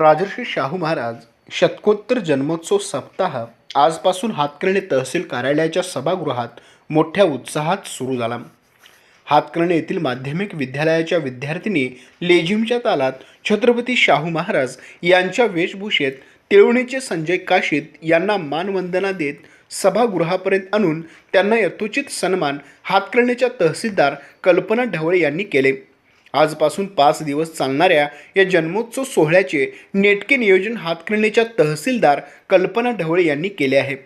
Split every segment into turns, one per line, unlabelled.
राजर्षी शाहू महाराज शतकोत्तर जन्मोत्सव सप्ताह आजपासून हातकर्णे तहसील कार्यालयाच्या सभागृहात मोठ्या उत्साहात सुरू झाला. हातकर्णे येथील माध्यमिक विद्यालयाच्या विद्यार्थिनी लेझिमच्या तालात छत्रपती शाहू महाराज यांच्या वेशभूषेत तिळवणीचे संजय काशीत यांना मानवंदना देत सभागृहापर्यंत आणून त्यांना यथोचित सन्मान हातकर्णेच्या तहसीलदार कल्पना ढवळे यांनी केले. आजपासून पाच दिवस चालणाऱ्या या जन्मोत्सव सोहळ्याचे नेटके नियोजन हातकर्णीच्या तहसीलदार कल्पना ढवळे यांनी केले आहे.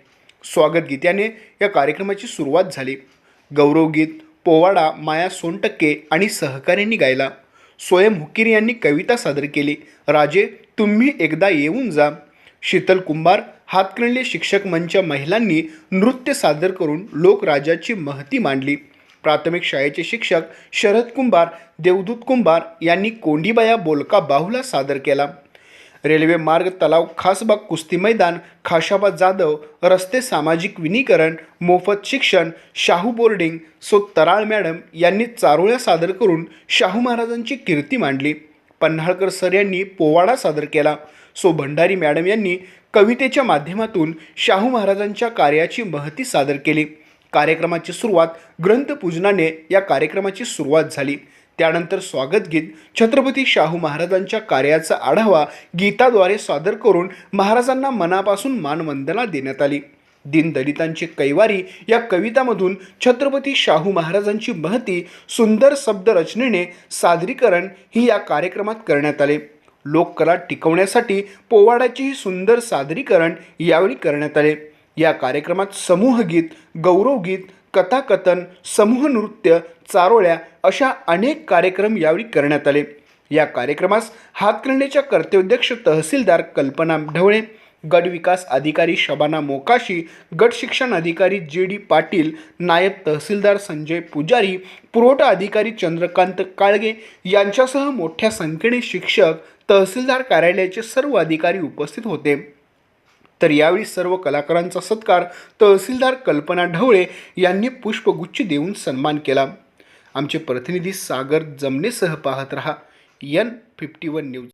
स्वागत गीत्याने या कार्यक्रमाची सुरुवात झाली. गौरवगीत पोवाडा माया सोनटक्के आणि सहकाऱ्यांनी गायला. स्वयं हुकीर यांनी कविता सादर केली. राजे तुम्ही एकदा येऊन जा. शीतल कुंभार हातकणले शिक्षक मंच महिलांनी नृत्य सादर करून लोकराजाची महती मांडली. प्राथमिक शाळेचे शिक्षक शरद कुंभार देवदूत कुंभार यांनी कोंडीबाया बोलका बाहुला सादर केला. रेल्वे मार्ग तलाव खासबाग कुस्ती मैदान खाशाबा जाधव रस्ते सामाजिक विनीकरण मोफत शिक्षण शाहू बोर्डिंग सो तराळ मॅडम यांनी चारोळ्या सादर करून शाहू महाराजांची कीर्ती मांडली. पन्हाळकर सर यांनी पोवाडा सादर केला. सो भंडारी मॅडम यांनी कवितेच्या माध्यमातून शाहू महाराजांच्या कार्याची महती सादर केली. कार्यक्रमाची सुरुवात ग्रंथपूजनाने या कार्यक्रमाची सुरुवात झाली. त्यानंतर स्वागत गीत छत्रपती शाहू महाराजांच्या कार्याचा आढावा गीताद्वारे सादर करून महाराजांना मनापासून मानवंदना देण्यात आली. दीनदलितांची कैवारी या कवितामधून छत्रपती शाहू महाराजांची महती सुंदर शब्दरचनेने सादरीकरण ही या कार्यक्रमात करण्यात आले. लोककला टिकवण्यासाठी पोवाड्याचेही सुंदर सादरीकरण यावेळी करण्यात आले. या कार्यक्रमात समूहगीत गौरवगीत कथाकथन समूह नृत्य चारोळ्या अशा अनेक कार्यक्रम यावेळी करण्यात आले. या कार्यक्रमास हातकर्णीच्या कर्तव्यदक्ष तहसीलदार कल्पना ढवळे गट विकास अधिकारी शबाना मोकाशी गट शिक्षण अधिकारी जे डी पाटील नायब तहसीलदार संजय पुजारी पुरवठा अधिकारी चंद्रकांत काळगे यांच्यासह मोठ्या संख्येने शिक्षक तहसीलदार कार्यालयाचे सर्व अधिकारी उपस्थित होते. तर यावेळी सर्व कलाकारांचा सत्कार तहसीलदार कल्पना ढवळे यांनी पुष्पगुच्छ देऊन सन्मान केला. आमचे प्रतिनिधी सागर जमनेसह पाहत रहा. N fifty one news